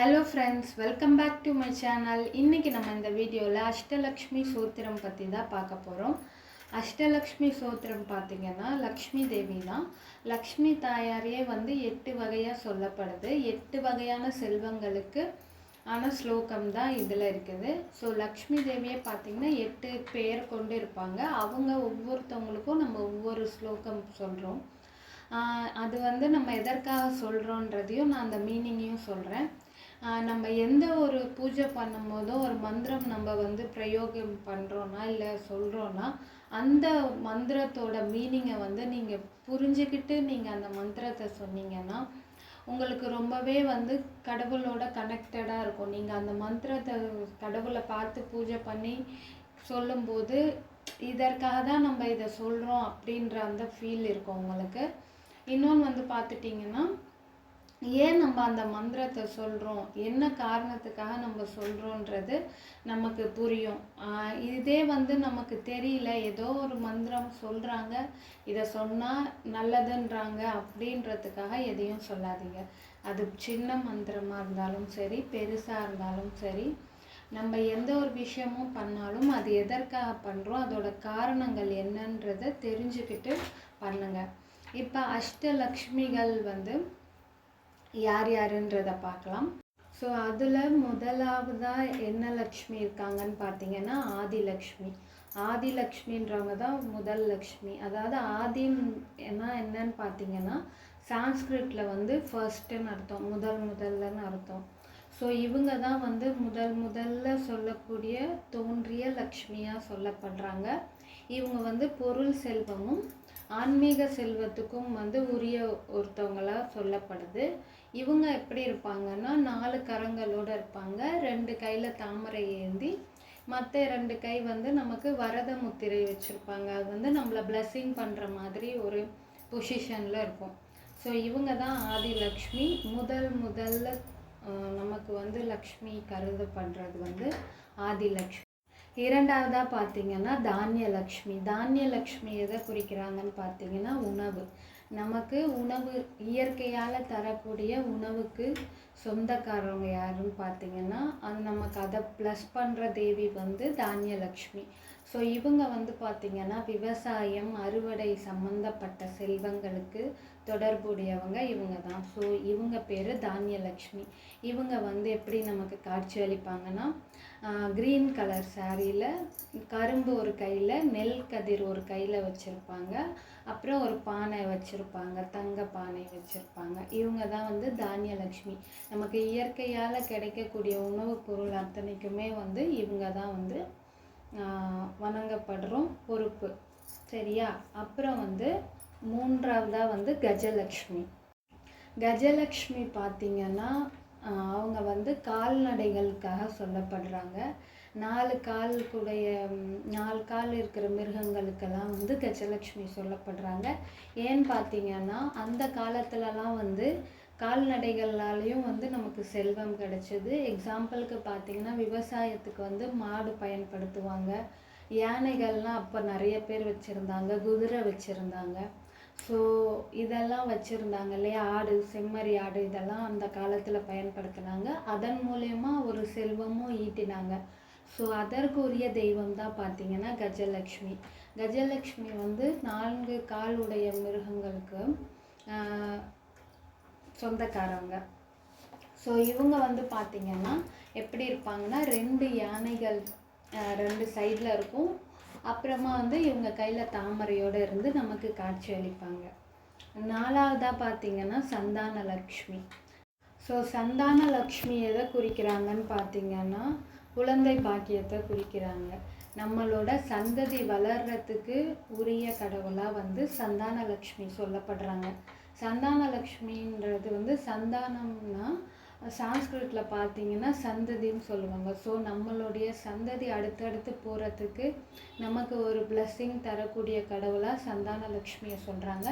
Hello friends welcome back to my channel இன்றைக்கி நம்ம இந்த வீடியோவில் அஷ்டலக்ஷ்மி சூத்திரம் பற்றி தான் பார்க்க போகிறோம் அஷ்டலக்ஷ்மி சூத்திரம் பார்த்திங்கன்னா லக்ஷ்மி தேவி தான். லக்ஷ்மி தாயாரையே வந்து எட்டு வகையாக சொல்லப்படுது. எட்டு வகையான செல்வங்களுக்கு ஆன ஸ்லோகம் தான் இதில் இருக்குது. ஸோ லக்ஷ்மி தேவியை பார்த்திங்கன்னா எட்டு பேர் கொண்டு இருப்பாங்க. அவங்க ஒவ்வொருத்தவங்களுக்கும் நம்ம ஒவ்வொரு ஸ்லோகம் சொல்கிறோம் அது வந்து நம்ம எதற்காக சொல்கிறோன்றதையும் நான் அந்த மீனிங்கையும் சொல்கிறேன் நம்ம எந்த ஒரு பூஜை பண்ணும்போதும் ஒரு மந்திரம் நம்ம வந்து பிரயோகம் பண்ணுறோன்னா இல்லை சொல்கிறோன்னா அந்த மந்திரத்தோட மீனிங்கை வந்து நீங்கள் புரிஞ்சுக்கிட்டு நீங்கள் அந்த மந்திரத்தை சொன்னீங்கன்னா உங்களுக்கு ரொம்பவே வந்து கடவுளோட கனெக்டடாக இருக்கும். நீங்கள் அந்த மந்திரத்தை கடவுளை பார்த்து பூஜை பண்ணி சொல்லும்போது இதற்காக தான் நம்ம இதை சொல்கிறோம் அப்படின்ற அந்த ஃபீல் இருக்கும் உங்களுக்கு. இன்னொன்று வந்து பார்த்துட்டிங்கன்னா ஏன் நம்ம அந்த மந்திரத்தை சொல்கிறோம் என்ன காரணத்துக்காக நம்ம சொல்கிறோன்றது நமக்கு புரியும். இதே வந்து நமக்கு தெரியல. ஏதோ ஒரு மந்திரம் சொல்கிறாங்க இதை சொன்னால் நல்லதுன்றாங்க அப்படின்றதுக்காக எதையும் சொல்லாதீங்க. அது சின்ன மந்திரமாக இருந்தாலும் சரி பெருசாக இருந்தாலும் சரி நம்ம எந்த ஒரு விஷயமும் பண்ணாலும் அது எதற்காக பண்ணுறோம் அதோட காரணங்கள் என்னன்றதை தெரிஞ்சுக்கிட்டு பண்ணுங்கள் இப்போ அஷ்டலக்ஷ்மிகள் வந்து யார் யாருன்றதை பார்க்கலாம். ஸோ அதில் முதலாவதாக என்ன லக்ஷ்மி இருக்காங்கன்னு பார்த்தீங்கன்னா ஆதிலக்ஷ்மி. ஆதிலக்ஷ்மின்றவங்க தான் முதல் லக்ஷ்மி. அதாவது ஆதின்னா என்னன்னு பார்த்தீங்கன்னா சான்ஸ்கிரிட்டில் வந்து ஃபர்ஸ்ட்டுன்னு அர்த்தம் முதல் முதல்லன்னு அர்த்தம். ஸோ இவங்க தான் வந்து முதல் முதல்ல சொல்லக்கூடிய தோன்றிய லக்ஷ்மியாக சொல்லப்படுறாங்க. இவங்க வந்து பொருள் செல்வமும் ஆன்மீக செல்வத்துக்கும் வந்து உரிய ஒருத்தவங்களாக சொல்லப்படுது. இவங்க எப்படி இருப்பாங்கன்னா நாலு கரங்களோடு இருப்பாங்க. ரெண்டு கையில் தாமரை ஏந்தி மற்ற ரெண்டு கை வந்து நமக்கு வரத முத்திரை வச்சுருப்பாங்க. அது வந்து நம்மளை பிளஸ்ஸிங் பண்ணுற மாதிரி ஒரு பொசிஷனில் இருக்கும். ஸோ இவங்க தான் ஆதிலக்ஷ்மி. முதல் முதல்ல நமக்கு வந்து லக்ஷ்மி கருதப்படுறது வந்து ஆதிலக்ஷ்மி. இரண்டாவதாக பார்த்தீங்கன்னா தானிய லக்ஷ்மி தானிய லக்ஷ்மி எதை குறிக்கிறாங்கன்னு பார்த்தீங்கன்னா உணவு. நமக்கு உணவு இயற்கையால் தரக்கூடிய உணவுக்கு சொந்தக்காரவங்க யாருன்னு பார்த்தீங்கன்னா அது நமக்கு அதை ப்ளஸ் பண்ணுற தேவி வந்து தானிய லக்ஷ்மி ஸோ இவங்க வந்து பார்த்திங்கன்னா விவசாயம் அறுவடை சம்மந்தப்பட்ட செல்வங்களுக்கு தொடர்புடையவங்க இவங்க தான். ஸோ இவங்க பேர் தானியலக்ஷ்மி. இவங்க வந்து எப்படி நமக்கு காட்சி அளிப்பாங்கன்னா க்ரீன் கலர் சாரியில் கரும்பு ஒரு கையில் நெல் கதிர் ஒரு கையில் வச்சுருப்பாங்க. அப்புறம் ஒரு பானை வச்சுருப்பாங்க தங்க பானை வச்சுருப்பாங்க. இவங்க தான் வந்து தானியலக்ஷ்மி நமக்கு இயற்கையால் கிடைக்கக்கூடிய உணவுப் பொருள் அத்தனைக்குமே வந்து இவங்க தான் வந்து வணங்கப்படுறோம் பொறுப்பு. சரியா? அப்புறம் வந்து மூன்றாவதாக வந்து கஜலக்ஷ்மி கஜலக்ஷ்மி பார்த்திங்கன்னா அவங்க வந்து கால்நடைகளுக்காக சொல்லப்படுறாங்க. நாலு கால் கூடைய நாலு கால் இருக்கிற மிருகங்களுக்கெல்லாம் வந்து கஜலக்ஷ்மி சொல்லப்படுறாங்க. ஏன்னு பார்த்தீங்கன்னா அந்த காலத்துலலாம் வந்து கால்நடைகளாலையும் வந்து நமக்கு செல்வம் கிடைச்சிது. எக்ஸாம்பிளுக்கு பார்த்தீங்கன்னா விவசாயத்துக்கு வந்து மாடு பயன்படுத்துவாங்க. யானைகள்லாம் அப்போ நிறைய பேர் வச்சுருந்தாங்க குதிரை வச்சுருந்தாங்க. ஸோ இதெல்லாம் வச்சுருந்தாங்க இல்லையா? ஆடு செம்மறி ஆடு இதெல்லாம் அந்த காலத்தில் பயன்படுத்தினாங்க. அதன் மூலயமா ஒரு செல்வமும் ஈட்டினாங்க. ஸோ அதற்குரிய தெய்வம் தான் பார்த்தீங்கன்னா கஜலக்ஷ்மி கஜலக்ஷ்மி வந்து நான்கு கால் உடைய மிருகங்களுக்கு சொந்தக்காரங்க ஸோ இவங்க வந்து பார்த்திங்கன்னா எப்படி இருப்பாங்கன்னா ரெண்டு யானைகள் ரெண்டு சைடில் இருக்கும். அப்புறமா வந்து இவங்க கையில் தாமரையோடு இருந்து நமக்கு காட்சி அளிப்பாங்க. நாலாவதாக பார்த்திங்கன்னா சந்தான லக்ஷ்மி. ஸோ சந்தான லக்ஷ்மி எதை குறிக்கிறாங்கன்னு பார்த்திங்கன்னா குழந்தை பாக்கியத்தை குறிக்கிறாங்க. நம்மளோட சந்ததி வளர்கிறதுக்கு உரிய கடவுளாக வந்து சந்தான லக்ஷ்மி சொல்லப்படுறாங்க. சந்தான லக்ஷ்மின்றது வந்து சந்தானம்னா சான்ஸ்கிரிட்டில் பார்த்தீங்கன்னா சந்ததின்னு சொல்லுவாங்க. ஸோ நம்மளுடைய சந்ததி அடுத்தடுத்து போகிறதுக்கு நமக்கு ஒரு பிளஸ்ஸிங் தரக்கூடிய கடவுளாக சந்தான லக்ஷ்மியை சொல்கிறாங்க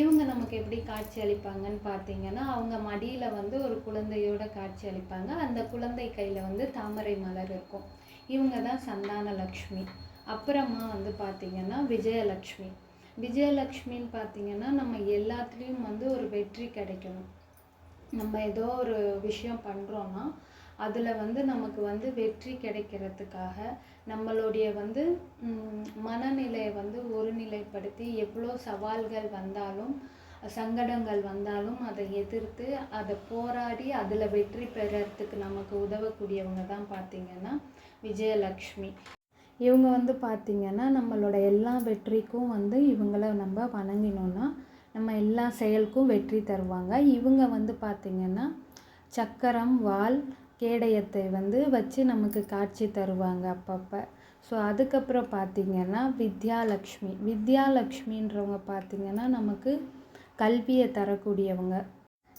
இவங்க நமக்கு எப்படி காட்சி அளிப்பாங்கன்னு பார்த்தீங்கன்னா அவங்க மடியில் வந்து ஒரு குழந்தையோட காட்சி அளிப்பாங்க. அந்த குழந்தை கையில் வந்து தாமரை மலர் இருக்கும். இவங்க தான் சந்தான லக்ஷ்மி அப்புறமா வந்து பார்த்திங்கன்னா விஜயலக்ஷ்மி விஜயலக்ஷ்மின்னு பார்த்தீங்கன்னா நம்ம எல்லாத்துலேயும் வந்து ஒரு வெற்றி கிடைக்கணும். நம்ம ஏதோ ஒரு விஷயம் பண்ணுறோன்னா அதில் வந்து நமக்கு வந்து வெற்றி கிடைக்கிறதுக்காக நம்மளுடைய வந்து மனநிலையை வந்து ஒருநிலைப்படுத்தி எவ்வளோ சவால்கள் வந்தாலும் சங்கடங்கள் வந்தாலும் அதை எதிர்த்து அதை போராடி அதில் வெற்றி பெறறதுக்கு நமக்கு உதவக்கூடியவங்க தான் பார்த்திங்கன்னா விஜயலக்ஷ்மி இவங்க வந்து பார்த்திங்கன்னா நம்மளோட எல்லா வெற்றிக்கும் வந்து இவங்கள நம்ம வணங்கினோன்னா நம்ம எல்லா செயலுக்கும் வெற்றி தருவாங்க. இவங்க வந்து பார்த்திங்கன்னா சக்கரம் வாள் கேடயத்தை வந்து வச்சு நமக்கு காட்சி தருவாங்க அப்பப்போ. ஸோ அதுக்கப்புறம் பார்த்திங்கன்னா வித்யாலக்ஷ்மி. வித்யாலக்ஷ்மின்றவங்க பார்த்திங்கன்னா நமக்கு கல்வியை தரக்கூடியவங்க.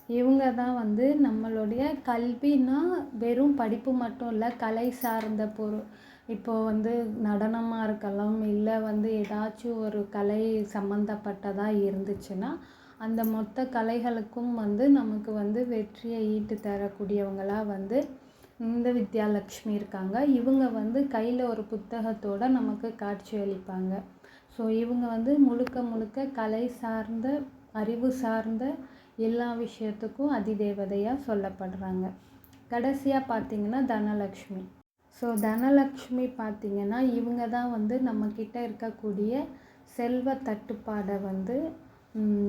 இவங்க தான் வந்து நம்மளுடைய கல்வினா வெறும் படிப்பு மட்டும் இல்லை கலை சார்ந்த பொருள். இப்போ வந்து நடனமாக இருக்கலாம் இல்லை வந்து ஏதாச்சும் ஒரு கலை சம்மந்தப்பட்டதாக இருந்துச்சுன்னா அந்த மொத்த கலைகளுக்கும் வந்து நமக்கு வந்து வெற்றியை ஈட்டு தரக்கூடியவங்களா வந்து இந்த வித்யாலக்ஷ்மி இருக்காங்க. இவங்க வந்து கையில் ஒரு புத்தகத்தோடு நமக்கு காட்சி அளிப்பாங்க. ஸோ இவங்க வந்து முழுக்க முழுக்க கலை சார்ந்த அறிவு சார்ந்த எல்லா விஷயத்துக்கும் அதிதேவதையாக சொல்லப்படுறாங்க. கடைசியாக பார்த்தீங்கன்னா தனலக்ஷ்மி ஸோ தனலக்ஷ்மி பார்த்திங்கன்னா இவங்க தான் வந்து நம்மக்கிட்ட இருக்கக்கூடிய செல்வ தட்டுப்பாடை வந்து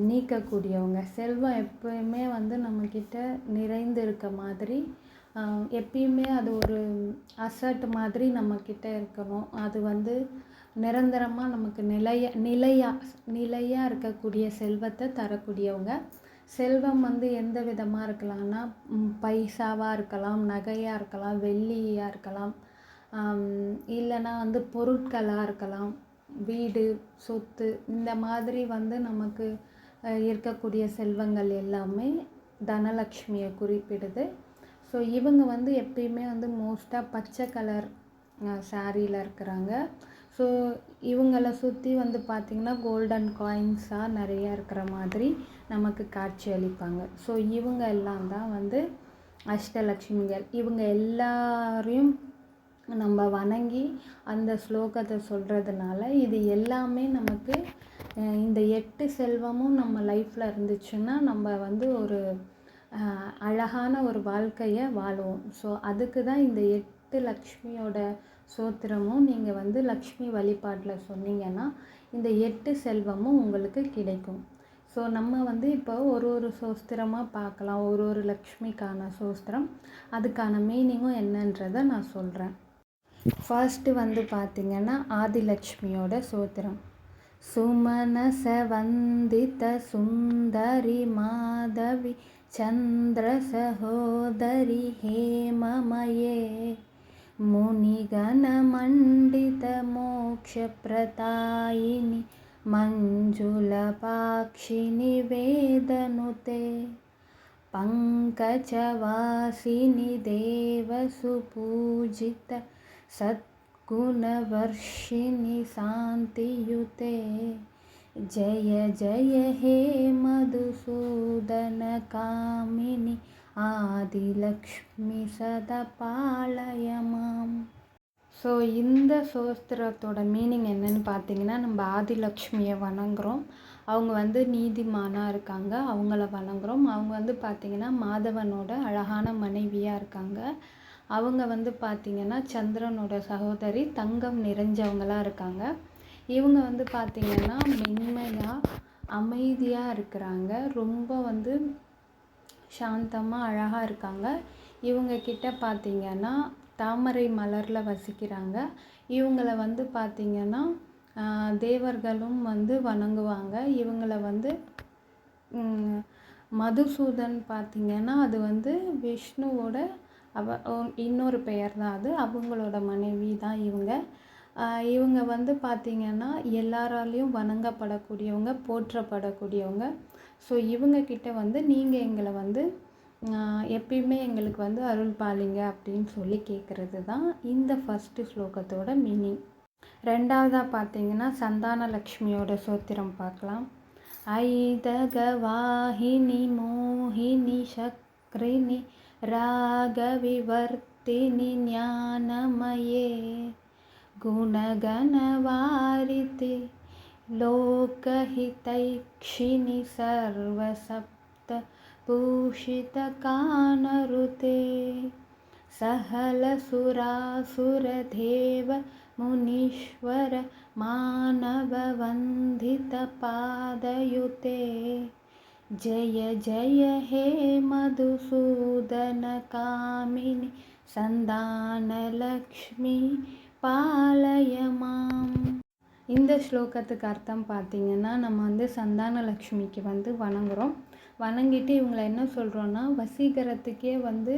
நீக்கக்கூடியவங்க. செல்வம் எப்பயுமே வந்து நம்மக்கிட்ட நிறைந்து இருக்க மாதிரி எப்பயுமே அது ஒரு அசட் மாதிரி நம்மக்கிட்ட இருக்கணும். அது வந்து நிரந்தரமாக நமக்கு நிலைய நிலையாக நிலையாக இருக்கக்கூடிய செல்வத்தை தரக்கூடியவங்க. செல்வம் வந்து எந்த விதமாக இருக்கலாம்னா பைசாவாக இருக்கலாம் நகையாக இருக்கலாம் வெள்ளியாக இருக்கலாம் இல்லைன்னா வந்து பொருட்களாக இருக்கலாம் வீடு சொத்து இந்த மாதிரி வந்து நமக்கு இருக்கக்கூடிய செல்வங்கள் எல்லாமே தனலக்ஷ்மியை குறிப்பிடுது. ஸோ இவங்க வந்து எப்பயுமே வந்து மோஸ்ட்டாக பச்சை கலர் சாரியில் இருக்கிறாங்க. ஸோ இவங்கள சுற்றி வந்து பார்த்திங்கன்னா கோல்டன் காயின்ஸாக நிறையா இருக்கிற மாதிரி நமக்கு காட்சி அளிப்பாங்க. ஸோ இவங்க எல்லாம் தான் வந்து அஷ்டலக்ஷ்மிகள் இவங்க எல்லாரையும் நம்ம வணங்கி அந்த ஸ்லோகத்தை சொல்கிறதுனால இது எல்லாமே நமக்கு இந்த எட்டு செல்வமும் நம்ம லைஃப்பில் இருந்துச்சுன்னா நம்ம வந்து ஒரு அழகான ஒரு வாழ்க்கையை வாழுவோம். ஸோ அதுக்கு தான் இந்த எட்டு லக்ஷ்மியோட சோத்திரமும் நீங்கள் வந்து லக்ஷ்மி வழிபாட்டில் சொன்னீங்கன்னா இந்த எட்டு செல்வமும் உங்களுக்கு கிடைக்கும். ஸோ நம்ம வந்து இப்போ ஒரு ஒரு சோஸ்திரமாக பார்க்கலாம். ஒரு ஒரு லக்ஷ்மிக்கான சோஸ்திரம் அதுக்கான மீனிங்கும் என்னன்றதை நான் சொல்கிறேன் ஃபர்ஸ்ட்டு வந்து பார்த்திங்கன்னா ஆதிலக்ஷ்மியோட சோத்திரம். சுமனச வந்தித சுந்தரி மாதவி சந்திர சகோதரி ஹேமமயே. मुनिगणमण्डित मोक्षप्रदायिनि मञ्जुलपाक्षिनि वेदनुते पङ्कजवासिनि देवसुपूजित सद्गुणवर्षिणि शान्तियुते। जय जय हे मधुसूदनकामिनि ஆதிலக்ஷ்மி சத பாலயமாம் ஸோ இந்த சோஸ்திரத்தோட மீனிங் என்னன்னு பார்த்தீங்கன்னா நம்ம ஆதிலக்ஷ்மியை வணங்குறோம். அவங்க வந்து நீதிமானாக இருக்காங்க. அவங்கள வணங்குறோம். அவங்க வந்து பார்த்திங்கன்னா மாதவனோட அழகான மனைவியாக இருக்காங்க. அவங்க வந்து பார்த்திங்கன்னா சந்திரனோட சகோதரி தங்கம் நிறைஞ்சவங்களாக இருக்காங்க. இவங்க வந்து பார்த்திங்கன்னா மென்மையாக அமைதியாக இருக்கிறாங்க. ரொம்ப வந்து சாந்தமாக அழகாக இருக்காங்க. இவங்க கிட்ட பார்த்திங்கன்னா தாமரை மலரில் வசிக்கிறாங்க. இவங்கள வந்து பார்த்திங்கன்னா தேவர்களும் வந்து வணங்குவாங்க. இவங்கள வந்து மதுசூதன் பார்த்திங்கன்னா அது வந்து விஷ்ணுவோட அவ இன்னொரு பெயர் தான் அது. அவங்களோட மனைவி தான் இவங்க. இவங்க வந்து பார்த்திங்கன்னா எல்லாராலையும் வணங்கப்படக்கூடியவங்க போற்றப்படக்கூடியவங்க. ஸோ இவங்கக்கிட்ட வந்து நீங்கள் எங்களை வந்து எப்பயுமே எங்களுக்கு வந்து அருள் பாலிங்க அப்படின்னு சொல்லி கேட்குறது தான் இந்த ஃபஸ்ட்டு ஸ்லோகத்தோட மீனிங் ரெண்டாவதாக பார்த்தீங்கன்னா சந்தான லக்ஷ்மியோட சோத்திரம் பார்க்கலாம் ஐதகவாஹினி மோஹினி சக்ரினி ராக ராகவிவர்த்தினி ஞானமயே. குணகணவாரித்தே लोकहितैक्षिणि सर्वसप्तपूषितकानऋते सहलसुरासुरदेव मुनीश्वर मानववन्दितपादयुते जय जय हे मधुसूदनकामिनि सन्दानलक्ष्मी पालय माम्। இந்த ஸ்லோகத்துக்கு அர்த்தம் பார்த்திங்கன்னா நம்ம வந்து சந்தானலக்ஷ்மிக்கு வந்து வணங்குகிறோம் வணங்கிட்டு இவங்களை என்ன சொல்கிறோன்னா வசீகரத்துக்கே வந்து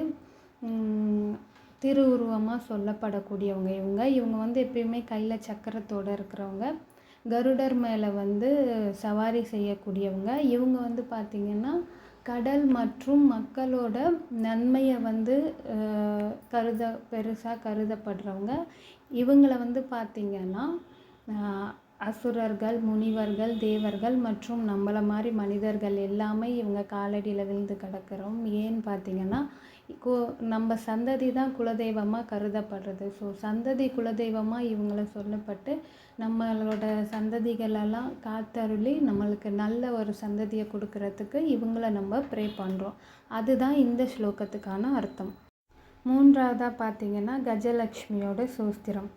திருவுருவமாக சொல்லப்படக்கூடியவங்க இவங்க. இவங்க வந்து எப்பயுமே கையில் சக்கரத்தோடு இருக்கிறவங்க. கருடர் மேலே வந்து சவாரி செய்யக்கூடியவங்க. இவங்க வந்து பார்த்திங்கன்னா கடல் மற்றும் மக்களோட நன்மையை வந்து கருத பெருசாக கருதப்படுறவங்க. இவங்களை வந்து பார்த்திங்கன்னா அசுரர்கள் முனிவர்கள் தேவர்கள் மற்றும் நம்மளை மாதிரி மனிதர்கள் எல்லாமே இவங்க காலடியில் விழுந்து கிடக்கிறோம். ஏன்னு பார்த்தீங்கன்னா கோ நம்ம சந்ததி தான் குலதெய்வமாக கருதப்படுறது. ஸோ சந்ததி குலதெய்வமாக இவங்கள சொல்லப்பட்டு நம்மளோட சந்ததிகளெல்லாம் காத்தருளி நம்மளுக்கு நல்ல ஒரு சந்ததியை கொடுக்கறதுக்கு இவங்கள நம்ம ப்ரே பண்ணுறோம் அதுதான் இந்த ஸ்லோகத்துக்கான அர்த்தம். மூன்றாவதாக பார்த்தீங்கன்னா கஜலக்ஷ்மியோட சூஸ்திரம்.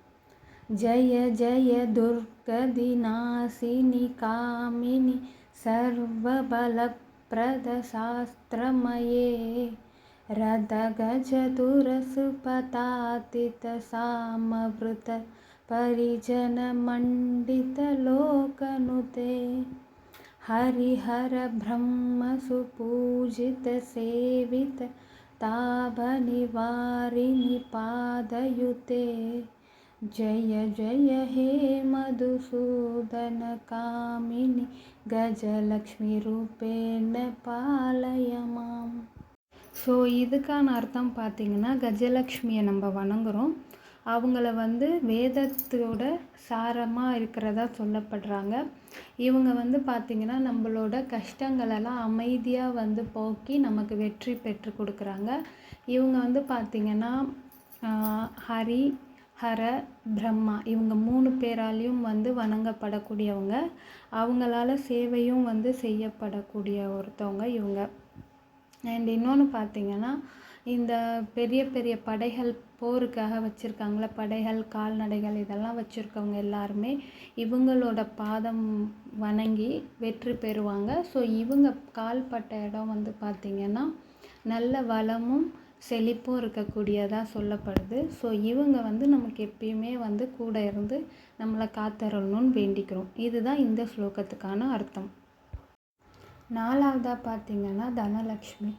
जय जय दुर्गदिनाशिनि कामिनि सर्वबलप्रदशास्त्रमये। रदगतुरसुपतातितसामवृत परिजनमण्डितलोकनुते हरिहर ब्रह्मसु पूजितसेवित पादयुते जय जय हे मधुसूदनकामिनि கஜலக்ஷ்மிரூபேண பாலயமாம் ஸோ இதுக்கான அர்த்தம் பார்த்திங்கன்னா கஜலக்ஷ்மியை நம்ம வணங்குறோம் அவங்கள வந்து வேதத்தோட சாரமாக இருக்கிறதா சொல்லப்படுறாங்க இவங்க வந்து பார்த்திங்கன்னா நம்மளோட கஷ்டங்களெல்லாம் அமைதியாக வந்து போக்கி நமக்கு வெற்றி பெற்று கொடுக்குறாங்க இவங்க வந்து பார்த்திங்கன்னா ஹரி ஹர பிரம்மா இவங்க மூணு பேராலையும் வந்து வணங்கப்படக்கூடியவங்க. அவங்களால சேவையும் வந்து செய்யப்படக்கூடிய ஒருத்தவங்க இவங்க. அண்ட் இன்னொன்று பார்த்திங்கன்னா இந்த பெரிய பெரிய படைகள் போருக்காக வச்சுருக்காங்கள படைகள் கால்நடைகள் இதெல்லாம் வச்சுருக்கவங்க எல்லாருமே இவங்களோட பாதம் வணங்கி வெற்றி பெறுவாங்க. ஸோ இவங்க கால்பட்ட இடம் வந்து பார்த்திங்கன்னா நல்ல வளமும் செழிப்பும் இருக்கக்கூடியதாக சொல்லப்படுது. ஸோ இவங்க வந்து நமக்கு எப்பயுமே வந்து கூட இருந்து நம்மளை காத்தரணும்னு வேண்டிக்கிறோம். இதுதான் இந்த ஸ்லோகத்துக்கான அர்த்தம். நாலாவதாக பார்த்திங்கன்னா தனலக்ஷ்மி.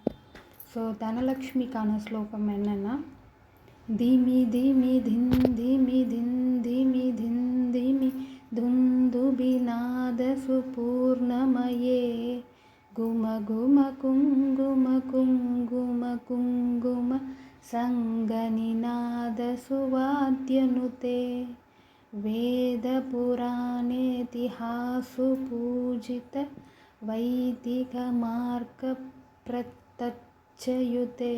ஸோ தனலக்ஷ்மிக்கான ஸ்லோகம் என்னென்னா தீமி தீமி தின் தீமி தின் தீமி தின் தீமி துந்துபிநாத गुम गुम कुङ्गुम कुं गुम कुङ्गुम सङ्गनिनादसुवाद्यनुते वेदपुराणेतिहासपूजितवैदिकमार्कप्रतचयुते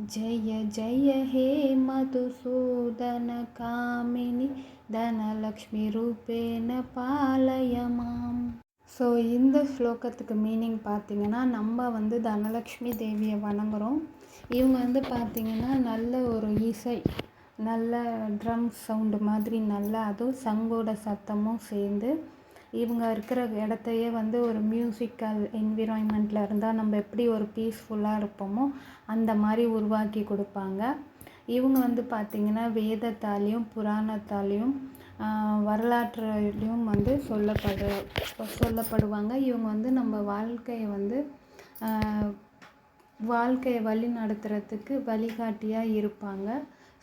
जय जय हे मधुसूदनकामिनि धनलक्ष्मीरूपेण पालय माम्। ஸோ இந்த ஸ்லோகத்துக்கு மீனிங் பார்த்திங்கன்னா நம்ம வந்து தனலக்ஷ்மி தேவியை வணங்குறோம். இவங்க வந்து பார்த்திங்கன்னா நல்ல ஒரு இசை நல்ல ட்ரம் சவுண்டு மாதிரி நல்லா அதுவும் சங்கோட சத்தமும் சேர்ந்து இவங்க இருக்கிற இடத்தையே வந்து ஒரு மியூசிக்கல் என்விரான்மெண்ட்டில் இருந்தால் நம்ம எப்படி ஒரு பீஸ்ஃபுல்லாக இருப்போமோ அந்த மாதிரி உருவாக்கி கொடுப்பாங்க. இவங்க வந்து பார்த்திங்கன்னா வேதத்தாலேயும் புராணத்தாலேயும் வரலாற்றுலையும் வந்து சொல்லப்படு சொல்லப்படுவாங்க. இவங்க வந்து நம்ம வாழ்க்கையை வந்து வாழ்க்கையை வழி நடத்துகிறதுக்கு வழிகாட்டியாக இருப்பாங்க.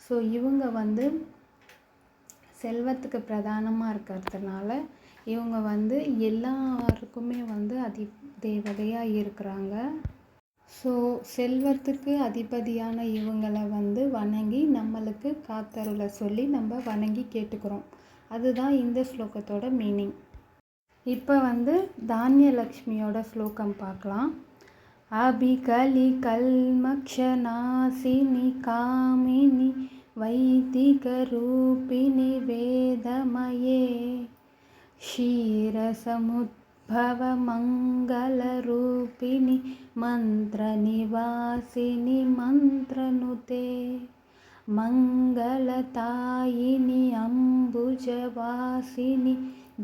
ஸோ இவங்க வந்து செல்வத்துக்கு பிரதானமாக இருக்கிறதுனால இவங்க வந்து எல்லாருக்குமே வந்து அதி தேவதையாக இருக்கிறாங்க. ஸோ செல்வத்துக்கு அதிபதியான இவங்களை வந்து வணங்கி நம்மளுக்கு காத்தருளை சொல்லி நம்ம வணங்கி கேட்டுக்கிறோம். அதுதான் இந்த ஸ்லோகத்தோட மீனிங் இப்போ வந்து தானியலக்ஷ்மியோட ஸ்லோகம் பார்க்கலாம் அபிகலி கல்மக்ஷநாசினி காமினி वैदिकरूपिणि वेदमये क्षीरसमुद्रमथने भवमङ्गलरूपिणि मन्त्रनिवासिनि मन्त्रनुते மங்களதாயினி அம்புஜவாசினி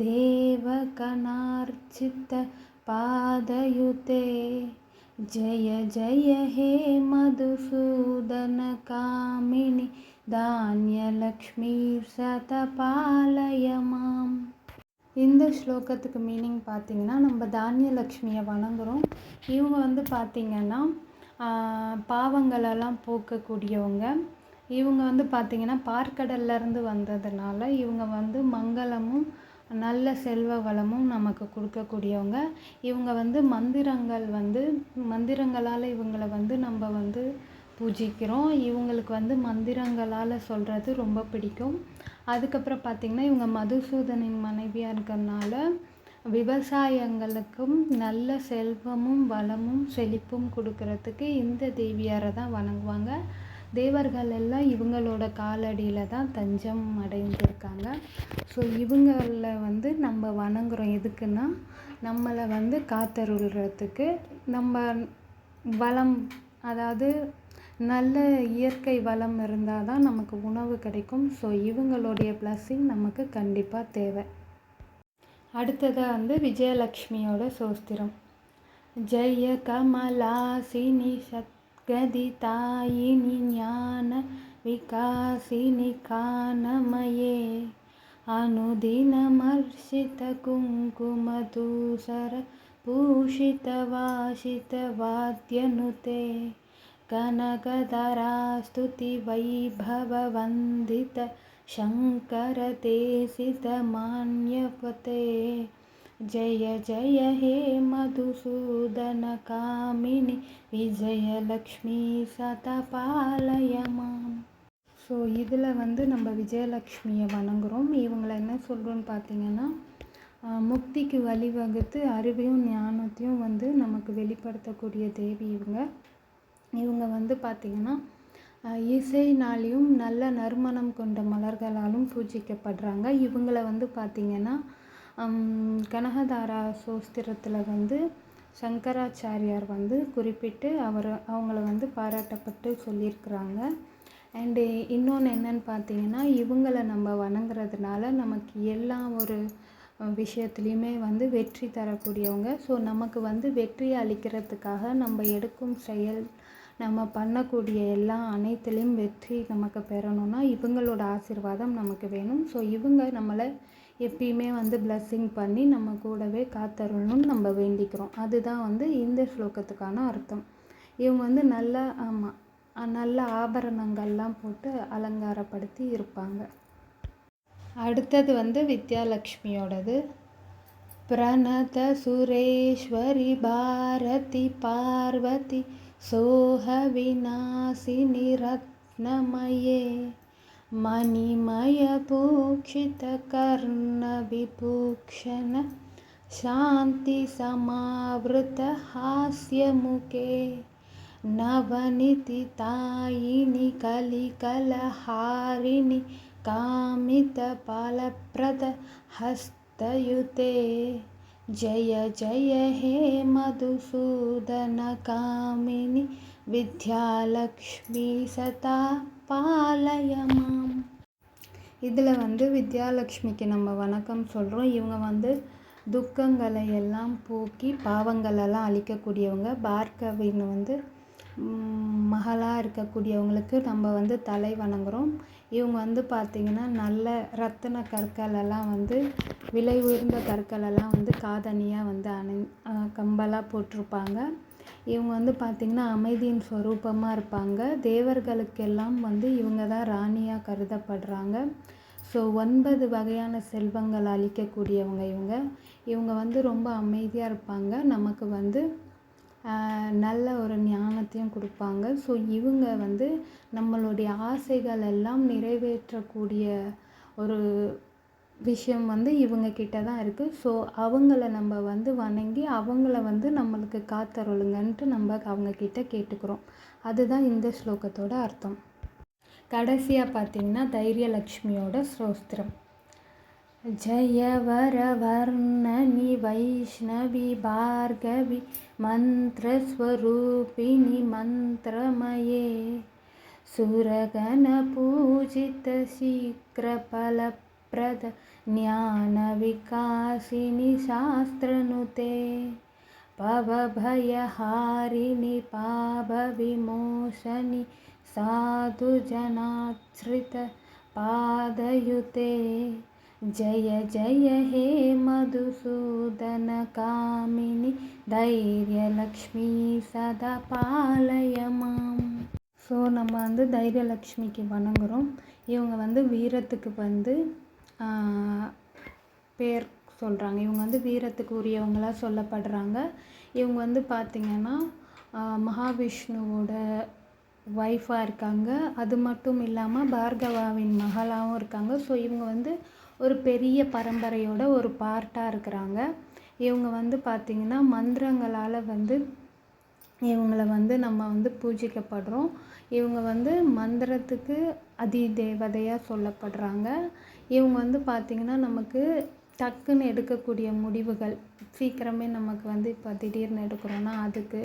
தேவகணார்ச்சித்த பாதயுதே. ஜய ஜய ஹே மதுசூதன காமினி தானியலக்ஷ்மி சதபாலய மாம் இந்த ஸ்லோகத்துக்கு மீனிங் பார்த்திங்கன்னா நம்ம தானியலக்ஷ்மியை வணங்குறோம். இவங்க வந்து பார்த்திங்கன்னா பாவங்களெல்லாம் போக்கக்கூடியவங்க. இவங்க வந்து பார்த்திங்கன்னா பார்க்கடல்லேருந்து வந்ததுனால இவங்க வந்து மங்களமும் நல்ல செல்வ வளமும் நமக்கு கொடுக்கக்கூடியவங்க. இவங்க வந்து மந்திரங்கள் வந்து மந்திரங்களால் இவங்களை வந்து நம்ம வந்து பூஜிக்கிறோம். இவங்களுக்கு வந்து மந்திரங்களால் சொல்கிறது ரொம்ப பிடிக்கும். அதுக்கப்புறம் பார்த்திங்கன்னா இவங்க மதுசூதனின் மனைவியாக இருக்கிறதுனால விவசாயங்களுக்கும் நல்ல செல்வமும் வளமும் செழிப்பும் கொடுக்கறதுக்கு இந்த தேவியாரை தான் வணங்குவாங்க. தேவர்கள் எல்லாம் இவங்களோட காலடியில் தான் தஞ்சம் அடைந்திருக்காங்க. ஸோ இவங்களை வந்து நம்ம வணங்குறோம். எதுக்குன்னா நம்மளை வந்து காத்தருள்றதுக்கு நம்ம வளம் அதாவது நல்ல இயற்கை வளம் இருந்தால் தான் நமக்கு உணவு கிடைக்கும். ஸோ இவங்களுடைய பிளஸ்ஸிங் நமக்கு கண்டிப்பாக தேவை. அடுத்ததாக வந்து விஜயலக்ஷ்மியோட சோஸ்திரம். ஜெய கமலாசினி சத் गदितायिनि ज्ञानविकासिनि कानमये अनुदिनमर्षितकुङ्कुमदूसरपूषितवासितवाद्यनुते कनकधरास्तुतिवैभवन्दितशङ्करते सित मान्यपते जय जय हे मधुसूदनकामिनि விஜயலக்ஷ்மி சதபாலய மாம் ஸோ இதில் வந்து நம்ம விஜயலக்ஷ்மியை வணங்குறோம் இவங்களை என்ன சொல்கிறோன்னு பார்த்தீங்கன்னா முக்திக்கு வழிவகுத்து அறிவையும் ஞானத்தையும் வந்து நமக்கு வெளிப்படுத்தக்கூடிய தேவி இவங்க இவங்க வந்து பார்த்திங்கன்னா இசைனாலையும் நல்ல நறுமணம் கொண்ட மலர்களாலும் பூஜிக்கப்படுறாங்க இவங்கள வந்து பார்த்திங்கன்னா கனகதாரா சோஸ்திரத்தில் வந்து சங்கராச்சாரியார் வந்து குறிப்பிட்டு அவர் அவங்கள வந்து பாராட்டப்பட்டு சொல்லியிருக்கிறாங்க. அண்டு இன்னொன்று என்னன்னு பார்த்தீங்கன்னா இவங்களை நம்ம வணங்குறதுனால நமக்கு எல்லா ஒரு விஷயத்துலையுமே வந்து வெற்றி தரக்கூடியவங்க. ஸோ நமக்கு வந்து வெற்றி அளிக்கிறதுக்காக நம்ம எடுக்கும் செயல் நம்ம பண்ணக்கூடிய எல்லா அனைத்துலேயும் வெற்றி நமக்கு பெறணும்னா இவங்களோட ஆசிர்வாதம் நமக்கு வேணும். ஸோ இவங்க நம்மளை எப்பயுமே வந்து பிளஸ்ஸிங் பண்ணி நம்ம கூடவே காத்தருளணும்னு நம்ம வேண்டிக்கிறோம். அதுதான் வந்து இந்த ஸ்லோகத்துக்கான அர்த்தம். இவங்க வந்து நல்லா ஆமாம் நல்ல ஆபரணங்கள்லாம் போட்டு அலங்காரப்படுத்தி இருப்பாங்க. அடுத்தது வந்து வித்யாலக்ஷ்மியோடது. பிரணத சுரேஸ்வரி பாரதி பார்வதி சோக விநாசினி ரத்னமயே. मणिमयपूक्षितकर्णविपूक्षण शान्तिसमावृतहास्यमुखे नवनितितायिनि कलिकलहारिणि कामितपालप्रदहस्तयुते जय जय हे मधुसूदनकामिनि विद्यालक्ष्मी सता। பாலயமாம். இதில் வந்து வித்யாலக்ஷ்மிக்கு நம்ம வணக்கம் சொல்கிறோம். இவங்க வந்து துக்கங்களை எல்லாம் போக்கி பாவங்களெல்லாம் அழிக்கக்கூடியவங்க. பார்கவின்னு வந்து மகளாக இருக்கக்கூடியவங்களுக்கு நம்ம வந்து தலை வணங்குறோம். இவங்க வந்து பார்த்திங்கன்னா நல்ல ரத்தின கற்கள் எல்லாம் வந்து விலை உயர்ந்த கற்களெல்லாம் வந்து காதணியாக வந்து அணி கம்பலாக போட்டிருப்பாங்க. இவங்க வந்து பார்த்திங்கன்னா அமைதியின் ஸ்வரூபமாக இருப்பாங்க. தேவர்களுக்கெல்லாம் வந்து இவங்க தான் ராணியாக கருதப்படுறாங்க. ஸோ ஒன்பது வகையான செல்வங்கள் அளிக்கக்கூடியவங்க இவங்க. இவங்க வந்து ரொம்ப அமைதியாக இருப்பாங்க. நமக்கு வந்து நல்ல ஒரு ஞானத்தையும் கொடுப்பாங்க. ஸோ இவங்க வந்து நம்மளுடைய ஆசைகள் எல்லாம் நிறைவேற்றக்கூடிய ஒரு விஷயம் வந்து இவங்க கிட்ட தான் இருக்குது ஸோ அவங்கள நம்ம வந்து வணங்கி அவங்கள வந்து நம்மளுக்கு காத்தருளுங்கன்ட்டு நம்ம அவங்கக்கிட்ட கேட்டுக்கிறோம் அதுதான் இந்த ஸ்லோகத்தோட அர்த்தம் கடைசியாக பார்த்தீங்கன்னா தைரியலக்ஷ்மியோட ஸ்ரோஸ்திரம் जयवरवर्णनि वैष्णवि भार्गवि मन्त्रस्वरूपिणि मन्त्रमये सुरगणपूजितशीघ्रफलप्रद ज्ञानविकासिनि शास्त्रनुते भवभयहारिणि पापविमोचनि साधुजनाश्रितपादयुते जय जय हे मधुसूदनकामिनि தைரியலக்ஷ்மி சதா பாலயமாம் ஸோ நம்ம வந்து தைரியலக்ஷ்மிக்கு வணங்குறோம் இவங்க வந்து வீரத்துக்கு வந்து ஆஹ், பேர் சொல்கிறாங்க இவங்க வந்து வீரத்துக்கு உரியவங்களாக சொல்லப்படுறாங்க. இவங்க வந்து பார்த்திங்கன்னா மகாவிஷ்ணுவோட ஒய்ஃபாக இருக்காங்க. அது மட்டும் இல்லாமல் பார்கவாவின் மகளாகவும் இருக்காங்க. ஸோ இவங்க வந்து ஒரு பெரிய பரம்பரையோட ஒரு பார்ட்டாக இருக்கிறாங்க. இவங்க வந்து பார்த்திங்கன்னா மந்திரங்களால் வந்து இவங்கள வந்து நம்ம வந்து பூஜிக்கப்படுறோம். இவங்க வந்து மந்திரத்துக்கு அதி தேவதையாக சொல்லப்படுறாங்க. இவங்க வந்து பார்த்திங்கன்னா நமக்கு டக்குன்னு எடுக்கக்கூடிய முடிவுகள். சீக்கிரமே நமக்கு வந்து இப்போ திடீர்னு எடுக்கிறோன்னா அதுக்கு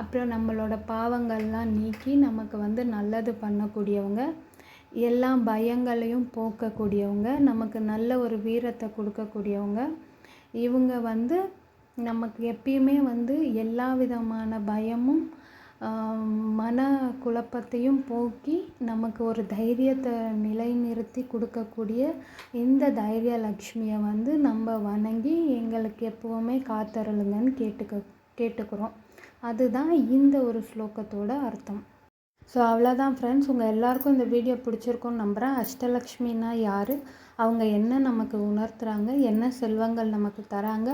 அப்புறம் நம்மளோட பாவங்கள்லாம் நீக்கி நமக்கு வந்து நல்லது பண்ணக்கூடியவங்க எல்லா பயங்களையும் போக்கக்கூடியவங்க நமக்கு நல்ல ஒரு வீரத்தை கொடுக்கக்கூடியவங்க. இவங்க வந்து நமக்கு எப்பயுமே வந்து எல்லா விதமான பயமும் மன குழப்பத்தையும் போக்கி நமக்கு ஒரு தைரியத்தை நிலைநிறுத்தி கொடுக்கக்கூடிய இந்த தைரிய லக்ஷ்மியை வந்து நம்ம வணங்கி எங்களுக்கு எப்பவுமே காத்தருளுங்கன்னு கேட்டுக்க கேட்டுக்கிறோம். அதுதான் இந்த ஒரு ஸ்லோகத்தோட அர்த்தம். ஸோ அவ்வளோதான் ஃப்ரெண்ட்ஸ் உங்கள் எல்லாருக்கும் இந்த வீடியோ பிடிச்சிருக்கும்னு நம்புகிறேன் அஷ்டலக்ஷ்மின்னா யார்? அவங்க என்ன நமக்கு உணர்த்துகிறாங்க என்ன செல்வங்கள் நமக்கு தராங்க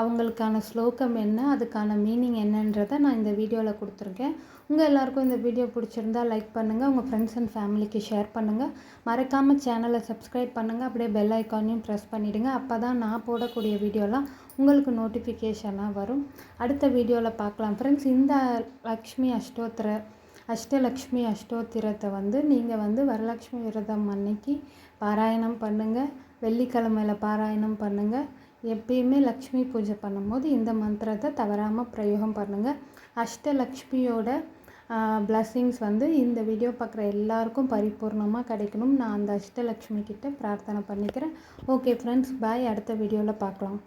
அவங்களுக்கான ஸ்லோகம் என்ன அதுக்கான மீனிங் என்னன்றதை நான் இந்த வீடியோவில் கொடுத்துருக்கேன். உங்கள் எல்லாருக்கும் இந்த வீடியோ பிடிச்சிருந்தா லைக் பண்ணுங்கள் உங்கள் ஃப்ரெண்ட்ஸ் அண்ட் ஃபேமிலிக்கு ஷேர் பண்ணுங்கள் மறக்காமல் சேனலை சப்ஸ்கிரைப் பண்ணுங்கள் அப்படியே பெல் ஐக்கானையும் ப்ரெஸ் பண்ணிவிடுங்க அப்போ தான் நான் போடக்கூடிய வீடியோலாம் உங்களுக்கு நோட்டிஃபிகேஷனாக வரும். அடுத்த வீடியோவில் பார்க்கலாம். ஃப்ரெண்ட்ஸ் இந்த லக்ஷ்மி அஷ்டோத்திர அஷ்டலக்ஷ்மி அஷ்டோத்திரத்தை வந்து நீங்கள் வந்து வரலக்ஷ்மி விரதம் அன்னைக்கு பாராயணம் பண்ணுங்கள் வெள்ளிக்கிழமையில பாராயணம் பண்ணுங்கள் எப்பயுமே லக்ஷ்மி பூஜை பண்ணும்போது இந்த மந்திரத்தை தவறாமல் பிரயோகம் பண்ணுங்கள் அஷ்டலக்ஷ்மியோட பிளஸ்ஸிங்ஸ் வந்து இந்த வீடியோ பார்க்குற எல்லாருக்கும் பரிபூர்ணமாக கிடைக்கணும். நான் அந்த அஷ்டலக்ஷ்மி கிட்டே பிரார்த்தனை பண்ணிக்கிறேன். ஓகே ஃப்ரெண்ட்ஸ் பாய் அடுத்த வீடியோவில் பார்க்கலாம்.